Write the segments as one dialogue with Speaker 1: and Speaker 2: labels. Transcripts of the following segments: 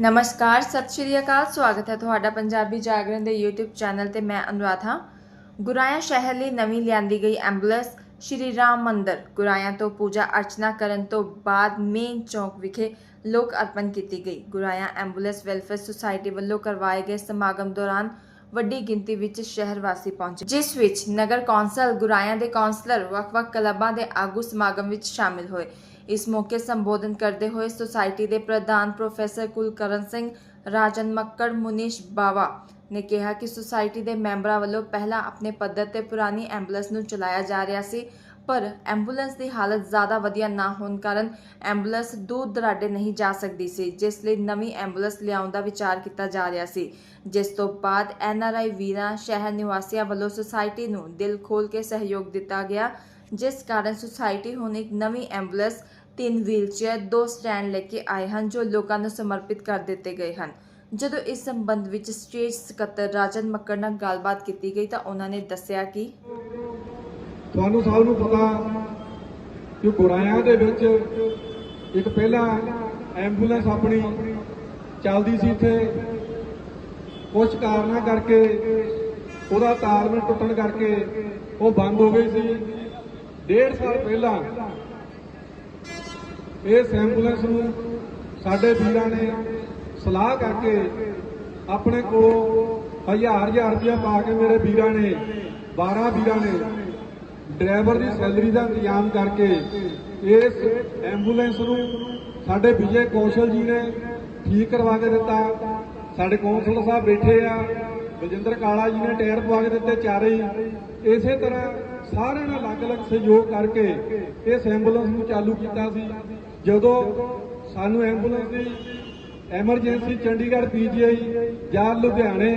Speaker 1: ਨਮਸਕਾਰ, ਸਤਿ ਸ਼੍ਰੀ ਅਕਾਲ, ਸਵਾਗਤ ਹੈ ਤੁਹਾਡਾ ਪੰਜਾਬੀ ਜਾਗਰਣ ਦੇ YouTube ਚੈਨਲ ਤੇ ਮੈਂ ਅਨੁਰਾਧ। ਹਾਂ ਗੁਰਾਇਆ ਸ਼ਹਿਰ ਲਈ ਨਵੀਂ ਲਿਆਂਦੀ ਗਈ ਐਂਬੂਲੈਂਸ ਸ਼੍ਰੀ ਰਾਮ ਮੰਦਰ। ਗੁਰਾਇਆ ਤੋਂ ਪੂਜਾ ਅਰਚਨਾ ਕਰਨ ਤੋਂ ਬਾਅਦ ਮੇਨ ਚੌਕ ਵਿਖੇ ਲੋਕ ਅਰਪਣ ਕੀਤੀ ਗਈ। ਗੁਰਾਇਆ ਐਂਬੂਲੈਂਸ ਵੈਲਫੇਅਰ ਸੁਸਾਇਟੀ ਵੱਲੋਂ ਕਰਵਾਏ ਗਏ ਸਮਾਗਮ ਦੌਰਾਨ ਵੱਡੀ ਗਿਣਤੀ ਵਿੱਚ ਸ਼ਹਿਰ ਵਾਸੀ ਪਹੁੰਚੇ, ਜਿਸ ਵਿੱਚ ਨਗਰ ਕੌਂਸਲ, ਗੁਰਾਇਆ ਦੇ ਕੌਂਸਲਰ, ਵੱਖ-ਵੱਖ ਕਲੱਬਾਂ ਦੇ ਆਗੂ ਸਮਾਗਮ ਵਿੱਚ ਸ਼ਾਮਿਲ ਹੋਏ। ਇਸ ਮੌਕੇ ਸੰਬੋਧਨ ਕਰਦੇ ਹੋਏ ਸੁਸਾਇਟੀ ਦੇ ਪ੍ਰਧਾਨ ਪ੍ਰੋਫੈਸਰ ਕੁਲਕਰਨ ਸਿੰਘ, ਰਾਜਨ ਮੱਕੜ, ਮੁਨੀਸ਼ ਬਾਵਾ ਨੇ ਕਿਹਾ ਕਿ ਸੁਸਾਇਟੀ ਦੇ ਮੈਂਬਰਾਂ ਵੱਲੋਂ ਪਹਿਲਾਂ ਆਪਣੇ ਪੱਧਰ ਤੇ ਪੁਰਾਣੀ ਐਂਬੂਲੈਂਸ ਨੂੰ ਚਲਾਇਆ ਜਾ ਰਿਹਾ ਸੀ, ਪਰ ਐਂਬੂਲੈਂਸ ਦੀ ਹਾਲਤ ਜ਼ਿਆਦਾ ਵਧੀਆ ਨਾ ਹੋਣ ਕਾਰਨ ਐਂਬੂਲੈਂਸ ਦੂਰ ਦਰਾਡੇ ਨਹੀਂ ਜਾ ਸਕਦੀ ਸੀ, ਜਿਸ ਲਈ ਨਵੀਂ ਐਂਬੂਲੈਂਸ ਲਿਆਉਣ ਦਾ ਵਿਚਾਰ ਕੀਤਾ ਜਾ ਰਿਹਾ ਸੀ। ਜਿਸ ਤੋਂ ਬਾਅਦ ਐਨਆਰਆਈ ਵੀਰਾਂ, ਸ਼ਹਿਰ ਨਿਵਾਸੀਆਂ ਵੱਲੋਂ ਸੁਸਾਇਟੀ ਨੂੰ ਦਿਲ ਖੋਲ ਕੇ ਸਹਿਯੋਗ ਦਿੱਤਾ ਗਿਆ, ਜਿਸ ਕਾਰਨ ਸੁਸਾਇਟੀ ਹੁਣ ਇੱਕ ਨਵੀਂ ਐਂਬੂਲੈਂਸ ਤਿੰਨ ਵੀਲਚੇਅਰ ਦੋ ਸਟੈਂਡ ਲੈ ਕੇ ਆਏ ਹਨ ਜੋ ਲੋਕਾਂ ਨੂੰ ਸਮਰਪਿਤ ਕਰ ਦਿੱਤੇ ਗਏ ਹਨ। ਜਦੋਂ ਇਸ ਸੰਬੰਧ ਵਿੱਚ ਸਟੇਜ ਸਕੱਤਰ ਰਾਜਨ ਮੱਕੜ ਨਾਲ ਗੱਲਬਾਤ ਕੀਤੀ ਗਈ ਤਾਂ ਉਹਨਾਂ ਨੇ ਦੱਸਿਆ ਕਿ
Speaker 2: ਤੁਹਾਨੂੰ ਸਭ ਨੂੰ ਪਤਾ ਕਿ ਗੁਰਾਇਆਂ ਦੇ ਵਿੱਚ ਇੱਕ ਪਹਿਲਾਂ ਐਂਬੂਲੈਂਸ ਆਪਣੀ ਚੱਲਦੀ ਸੀ ਇੱਥੇ। ਕੁਝ ਕਾਰਨਾਂ ਕਰਕੇ, ਉਹਦਾ ਤਾਲਮੇਲ ਟੁੱਟਣ ਕਰਕੇ ਉਹ ਬੰਦ ਹੋ ਗਈ ਸੀ। ਡੇਢ ਸਾਲ ਪਹਿਲਾਂ ਇਸ ਐਂਬੂਲੈਂਸ ਨੂੰ ਸਾਡੇ ਵੀਰਾਂ ਨੇ ਸਲਾਹ ਕਰਕੇ ਆਪਣੇ ਕੋਲ ਹਜ਼ਾਰ ਹਜ਼ਾਰ ਰੁਪਇਆ ਪਾ ਕੇ ਮੇਰੇ ਵੀਰਾਂ ਨੇ 12 ਵੀਰਾਂ ਨੇ ਡਰਾਈਵਰ ਦੀ ਸੈਲਰੀ ਦਾ ਇੰਤਜ਼ਾਮ ਕਰਕੇ ਇਸ ਐਂਬੂਲੈਂਸ ਨੂੰ ਸਾਡੇ ਵਿਜੇ ਕੌਸ਼ਲ ਜੀ ਨੇ ਠੀਕ ਕਰਵਾ ਕੇ ਦਿੱਤਾ। ਸਾਡੇ ਕੌਂਸਲਰ ਸਾਹਿਬ ਬੈਠੇ ਆ, ਬਲਜਿੰਦਰ ਕਾਲਾ ਜੀ ਨੇ ਟਾਇਰ ਪਵਾ ਕੇ ਦਿੱਤੇ ਚਾਰੇ ਹੀ। ਇਸੇ ਤਰ੍ਹਾਂ ਸਾਰਿਆਂ ਨੇ ਅਲੱਗ-ਅਲੱਗ ਸਹਿਯੋਗ ਕਰਕੇ ਇਸ ਐਂਬੂਲੈਂਸ ਨੂੰ ਚਾਲੂ ਕੀਤਾ ਸੀ। ਜਦੋਂ ਸਾਨੂੰ ਐਂਬੂਲੈਂਸ ਦੀ ਐਮਰਜੈਂਸੀ ਚੰਡੀਗੜ੍ਹ ਪੀਜੀਆਈ ਜਾਂ ਲੁਧਿਆਣੇ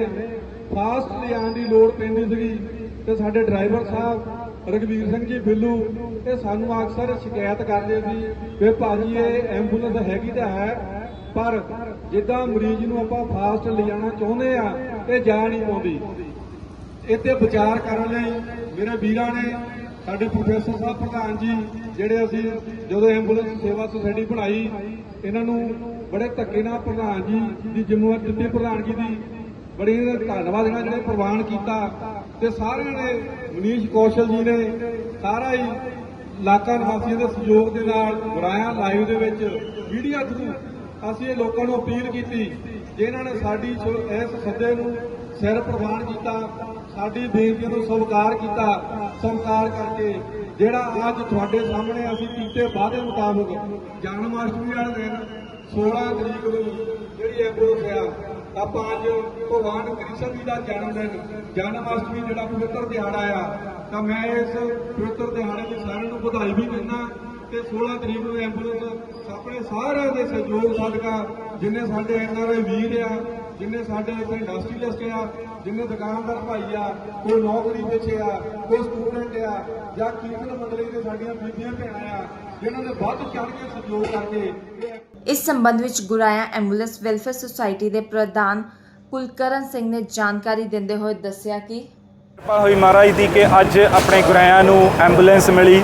Speaker 2: ਫਾਸਟ ਲਿਆਉਣ ਦੀ ਲੋੜ ਪੈਂਦੀ ਸੀਗੀ, ਤੇ ਸਾਡੇ ਡਰਾਈਵਰ ਸਾਹਿਬ ਰਗਵੀਰ ਸਿੰਘ ਜੀ, ਬਿੱਲੂ ਇਹ ਸਾਨੂੰ ਅਕਸਰ ਸ਼ਿਕਾਇਤ ਕਰਦੇ ਸੀ ਕਿ ਭਾਜੀ, ਇਹ ਐਂਬੂਲੈਂਸ ਹੈਗੀ ਤਾਂ ਹੈ, ਪਰ ਜਿੱਦਾਂ ਮਰੀਜ਼ ਨੂੰ ਆਪਾਂ ਫਾਸਟ ਲਿਜਾਣਾ ਚਾਹੁੰਦੇ ਆ, ਇਹ ਜਾ ਨਹੀਂ ਪਾਉਂਦੀ। ਇੱਥੇ ਵਿਚਾਰ ਕਰਨ ਲਈ ਮੇਰੇ ਵੀਰਾਂ ਨੇ ਸਾਡੇ ਪ੍ਰੋਫੈਸਰ ਸਾਹਿਬ ਪ੍ਰਧਾਨ ਜੀ, ਜਿਹੜੇ ਅਸੀਂ ਜਦੋਂ ਐਂਬੂਲੈਂਸ ਸੇਵਾ ਸੁਸਾਇਟੀ ਬਣਾਈ, ਇਹਨਾਂ ਨੂੰ ਬੜੇ ਧੱਕੇ ਨਾਲ ਪ੍ਰਧਾਨ ਜੀ ਦੀ ਜ਼ਿੰਮੇਵਾਰੀ ਦਿੱਤੀ ਪ੍ਰਧਾਨਗੀ ਦੀ ਬੜੀ ਧੰਨਵਾਦ ਇਹਨਾਂ ਜਿਹੜੇ ਪ੍ਰਵਾਨ ਕੀਤਾ ਤੇ ਸਾਰਿਆਂ ਨੇ, ਮਨੀਸ਼ ਕੌਸ਼ਲ ਜੀ ਨੇ ਸਾਰਾ ਹੀ ਇਲਾਕਾ ਨਿਵਾਸੀਆਂ ਦੇ ਸਹਿਯੋਗ ਦੇ ਨਾਲ ਗੁਰਾਇਆ ਲਾਈਵ ਦੇ ਵਿੱਚ ਮੀਡੀਆ ਥਰੂ ਅਸੀਂ ਇਹ ਲੋਕਾਂ ਨੂੰ ਅਪੀਲ ਕੀਤੀ ਜਿਨ੍ਹਾਂ ਨੇ ਸਾਡੀ ਇਸ ਸੱਦੇ ਨੂੰ ਸਿਰ ਪ੍ਰਵਾਨ ਕੀਤਾ, ਸਾਡੀ ਬੇਨਤੀ ਨੂੰ ਸਵੀਕਾਰ ਕੀਤਾ, ਸਵੀਕਾਰ ਕਰਕੇ ਜਿਹੜਾ ਅੱਜ ਤੁਹਾਡੇ ਸਾਹਮਣੇ ਅਸੀਂ ਕੀਤੇ ਵਾਅਦੇ ਮੁਤਾਬਕ ਜਨਮ ਅਸ਼ਟਮੀ ਵਾਲੇ ਦਿਨ 16 ਤਰੀਕ ਨੂੰ ਜਿਹੜੀ ਐਂਬੂਲੈਂਸ ਆ ਆਪਾਂ ਅੱਜ ਭਗਵਾਨ ਕ੍ਰਿਸ਼ਨ ਜੀ ਦਾ ਜਨਮ ਦਿਨ, ਜਨਮ ਅਸ਼ਟਮੀ ਜਿਹੜਾ ਪਵਿੱਤਰ ਦਿਹਾੜਾ ਆ, ਤਾਂ ਮੈਂ ਇਸ ਪਵਿੱਤਰ ਦਿਹਾੜੇ ਦੀ ਸਾਰਿਆਂ ਨੂੰ ਵਧਾਈ ਵੀ ਦਿੰਦਾ ਤੇ 16 ਤਰੀਕ ਨੂੰ ਐਂਬੂਲੈਂਸ ਆਪਣੇ ਸਾਰਿਆਂ ਦੇ ਸਹਿਯੋਗ ਸਦਕਾ ਜਿੰਨੇ ਸਾਡੇ ਐਨਆਰਆਈ ਵੀਰ ਆ ਜਿੰਨੇ ਸਾਡੇ ਇੱਥੇ ਇੰਡਸਟਰੀਅਲਿਸਟ ਆ ਜਿੰਨੇ ਦੁਕਾਨਦਾਰ ਭਾਈ ਆ ਕੋਈ ਨੌਕਰੀ ਪਿੱਛੇ ਆ ਕੋਈ ਸਟੂਡੈਂਟ ਆ ਜਾਂ ਕੀਰਤਨ ਮੰਡਲੀ ਦੇ ਸਾਡੀਆਂ ਬੀਬੀਆਂ ਭੈਣਾਂ ਆ ਜਿਨ੍ਹਾਂ ਨੇ ਵੱਧ ਚੜ੍ਹ ਕੇ ਸਹਿਯੋਗ ਕਰਕੇ
Speaker 1: ਇਸ ਸੰਬੰਧ ਵਿੱਚ ਗੁਰਾਇਆ ਐਂਬੂਲੈਂਸ ਵੈਲਫੇਅਰ ਸੁਸਾਇਟੀ ਦੇ ਪ੍ਰਧਾਨ ਕੁਲਕਰਨ ਸਿੰਘ ਨੇ ਜਾਣਕਾਰੀ ਦਿੰਦੇ ਹੋਏ ਦੱਸਿਆ ਕਿ
Speaker 3: ਕਿਰਪਾ ਹੋਈ ਮਹਾਰਾਜ ਦੀ ਕਿ ਅੱਜ ਆਪਣੇ ਗੁਰਾਇਆਂ ਨੂੰ ਐਂਬੂਲੈਂਸ ਮਿਲੀ।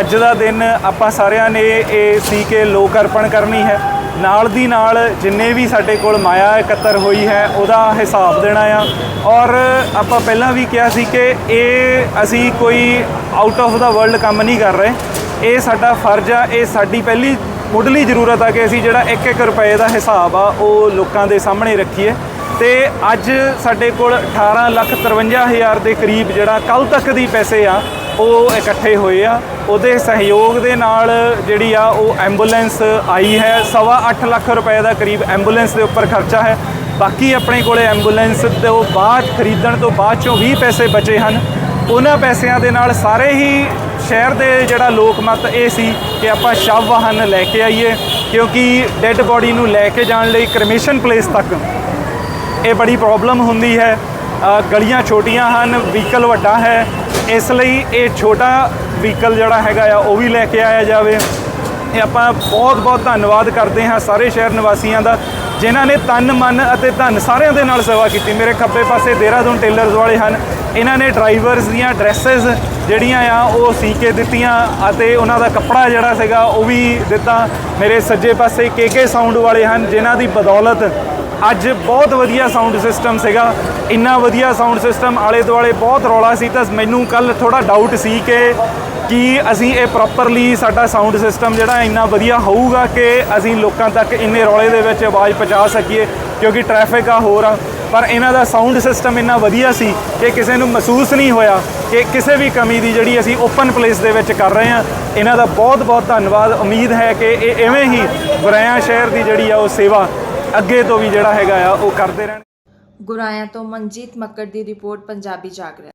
Speaker 3: ਅੱਜ ਦਾ ਦਿਨ ਆਪਾਂ ਸਾਰਿਆਂ ਨੇ ਇਹ ਸੀ ਕਿ ਲੋਕ ਅਰਪਣ ਕਰਨੀ ਹੈ। ਨਾਲ ਦੀ ਨਾਲ ਜਿੰਨੇ ਵੀ ਸਾਡੇ ਕੋਲ ਮਾਇਆ ਇਕੱਤਰ ਹੋਈ ਹੈ, ਉਹਦਾ ਹਿਸਾਬ ਦੇਣਾ ਆ। ਔਰ ਆਪਾਂ ਪਹਿਲਾਂ ਵੀ ਕਿਹਾ ਸੀ ਕਿ ਇਹ ਅਸੀਂ ਕੋਈ ਆਊਟ ਆਫ ਦਾ ਵਰਲਡ ਕੰਮ ਨਹੀਂ ਕਰ ਰਹੇ। ਇਹ ਸਾਡਾ ਫਰਜ਼ ਆ, ਇਹ ਸਾਡੀ ਪਹਿਲੀ ਮੁੱਢਲੀ ਜ਼ਰੂਰਤ ਆ ਕਿ ਅਸੀਂ ਜਿਹੜਾ 1-1 ਰੁਪਏ ਦਾ ਹਿਸਾਬ ਆ, ਉਹ ਲੋਕਾਂ ਦੇ ਸਾਹਮਣੇ ਰੱਖੀਏ। ਤੇ ਅੱਜ ਸਾਡੇ ਕੋਲ 18 ਲੱਖ 53 ਹਜ਼ਾਰ ਦੇ ਕਰੀਬ ਜਿਹੜਾ ਕੱਲ ਤੱਕ ਦੀ ਪੈਸੇ ਆ, ਉਹ ਇਕੱਠੇ ਹੋਏ ਆ। ਉਹਦੇ ਸਹਿਯੋਗ ਦੇ ਨਾਲ ਜਿਹੜੀ ਆ ਉਹ ਐਂਬੂਲੈਂਸ ਆਈ ਹੈ। ਸਵਾ ਅੱਠ ਲੱਖ ਰੁਪਏ ਦਾ ਕਰੀਬ ਐਂਬੂਲੈਂਸ ਦੇ ਉੱਪਰ ਖਰਚਾ ਹੈ। ਬਾਕੀ ਆਪਣੇ ਕੋਲੇ ਐਂਬੂਲੈਂਸ ਤੋਂ ਬਾਅਦ, ਖਰੀਦਣ ਤੋਂ ਬਾਅਦ ਚੋਂ 20 ਪੈਸੇ ਬਚੇ ਹਨ। ਉਹਨਾਂ ਪੈਸਿਆਂ ਦੇ ਨਾਲ ਸਾਰੇ ਹੀ ਸ਼ਹਿਰ ਦੇ ਜਿਹੜਾ ਲੋਕ ਮਤ ਇਹ ਸੀ ਕਿ ਆਪਾਂ ਸ਼ਵ ਵਾਹਨ ਲੈ ਕੇ ਆਈਏ, ਕਿਉਂਕਿ ਡੈੱਡ ਬੋਡੀ ਨੂੰ ਲੈ ਕੇ ਜਾਣ ਲਈ ਕ੍ਰਮੇਸ਼ਨ ਪਲੇਸ ਤੱਕ ਇਹ ਬੜੀ ਪ੍ਰੋਬਲਮ ਹੁੰਦੀ ਹੈ। ਗਲੀਆਂ ਛੋਟੀਆਂ ਹਨ, ਵਹੀਕਲ ਵੱਡਾ ਹੈ। ਇਸ ਲਈ ਇਹ ਛੋਟਾ ਵਹੀਕਲ ਜਿਹੜਾ ਹੈਗਾ ਆ, ਉਹ ਵੀ ਲੈ ਕੇ ਆਇਆ ਜਾਵੇ। ਇਹ ਆਪਾਂ ਬਹੁਤ ਬਹੁਤ ਧੰਨਵਾਦ ਕਰਦੇ ਹਾਂ ਸਾਰੇ ਸ਼ਹਿਰ ਨਿਵਾਸੀਆਂ ਦਾ, ਜਿਨ੍ਹਾਂ ਨੇ ਤਨ, ਮਨ ਅਤੇ ਧਨ ਸਾਰਿਆਂ ਦੇ ਨਾਲ ਸੇਵਾ ਕੀਤੀ। ਮੇਰੇ ਖੱਬੇ ਪਾਸੇ ਦੇਹਰਾਦੂਨ ਟੇਲਰਸ ਵਾਲੇ ਹਨ। ਇਹਨਾਂ ਨੇ ਡਰਾਈਵਰਸ ਦੀਆਂ ਡਰੈਸਸ ਜਿਹੜੀਆਂ ਆ, ਉਹ ਸੀ ਕੇ ਦਿੱਤੀਆਂ ਅਤੇ ਉਹਨਾਂ ਦਾ ਕੱਪੜਾ ਜਿਹੜਾ ਸੀਗਾ, ਉਹ ਵੀ ਦਿੱਤਾ। ਮੇਰੇ ਸੱਜੇ ਪਾਸੇ ਕੇਕੇ ਸਾਊਂਡ ਵਾਲੇ ਹਨ, ਜਿਨ੍ਹਾਂ ਦੀ ਬਦੌਲਤ ਅੱਜ ਬਹੁਤ ਵਧੀਆ ਸਾਊਂਡ ਸਿਸਟਮ ਸੀਗਾ। ਇੰਨਾ ਵਧੀਆ ਸਾਊਂਡ ਸਿਸਟਮ ਆਲੇ ਦੁਆਲੇ ਬਹੁਤ ਰੌਲਾ ਸੀ, ਤਾਂ ਮੈਨੂੰ ਕੱਲ ਥੋੜਾ ਡਾਊਟ ਸੀ ਕਿ ਕਿ ਅਸੀਂ ਇਹ ਪ੍ਰੋਪਰਲੀ ਸਾਡਾ ਸਾਊਂਡ ਸਿਸਟਮ ਜਿਹੜਾ ਇੰਨਾ ਵਧੀਆ ਹੋਊਗਾ ਕਿ ਅਸੀਂ ਲੋਕਾਂ ਤੱਕ ਇੰਨੇ ਰੌਲੇ ਦੇ ਵਿੱਚ ਆਵਾਜ਼ ਪਹੁੰਚਾ ਸਕੀਏ, ਕਿਉਂਕਿ ਟ੍ਰੈਫਿਕ ਆ ਹੋਰ ਆ। ਪਰ ਇਹਨਾਂ ਦਾ ਸਾਊਂਡ ਸਿਸਟਮ ਇੰਨਾ ਵਧੀਆ ਸੀ ਕਿ ਕਿਸੇ ਨੂੰ ਮਹਿਸੂਸ ਨਹੀਂ ਹੋਇਆ ਕਿ ਕਿਸੇ ਵੀ ਕਮੀ ਦੀ ਜਿਹੜੀ ਅਸੀਂ ਓਪਨ ਪਲੇਸ ਦੇ ਵਿੱਚ ਕਰ ਰਹੇ ਹਾਂ। ਇਹਨਾਂ ਦਾ ਬਹੁਤ ਬਹੁਤ ਧੰਨਵਾਦ। ਉਮੀਦ ਹੈ ਕਿ ਇਹ ਐਵੇਂ ਹੀ ਗੁਰਾਇਆ ਸ਼ਹਿਰ ਦੀ ਜਿਹੜੀ ਆ ਉਹ ਸੇਵਾ ਅੱਗੇ ਤੋਂ ਵੀ ਜਿਹੜਾ ਹੈਗਾ ਆ, ਉਹ ਕਰਦੇ ਰਹਿਣ।
Speaker 1: ਗੁਰਾਇਆਂ ਤੋਂ ਮਨਜੀਤ ਮੱਕੜ ਦੀ ਰਿਪੋਰਟ ਪੰਜਾਬੀ ਜਾਗਰਣ।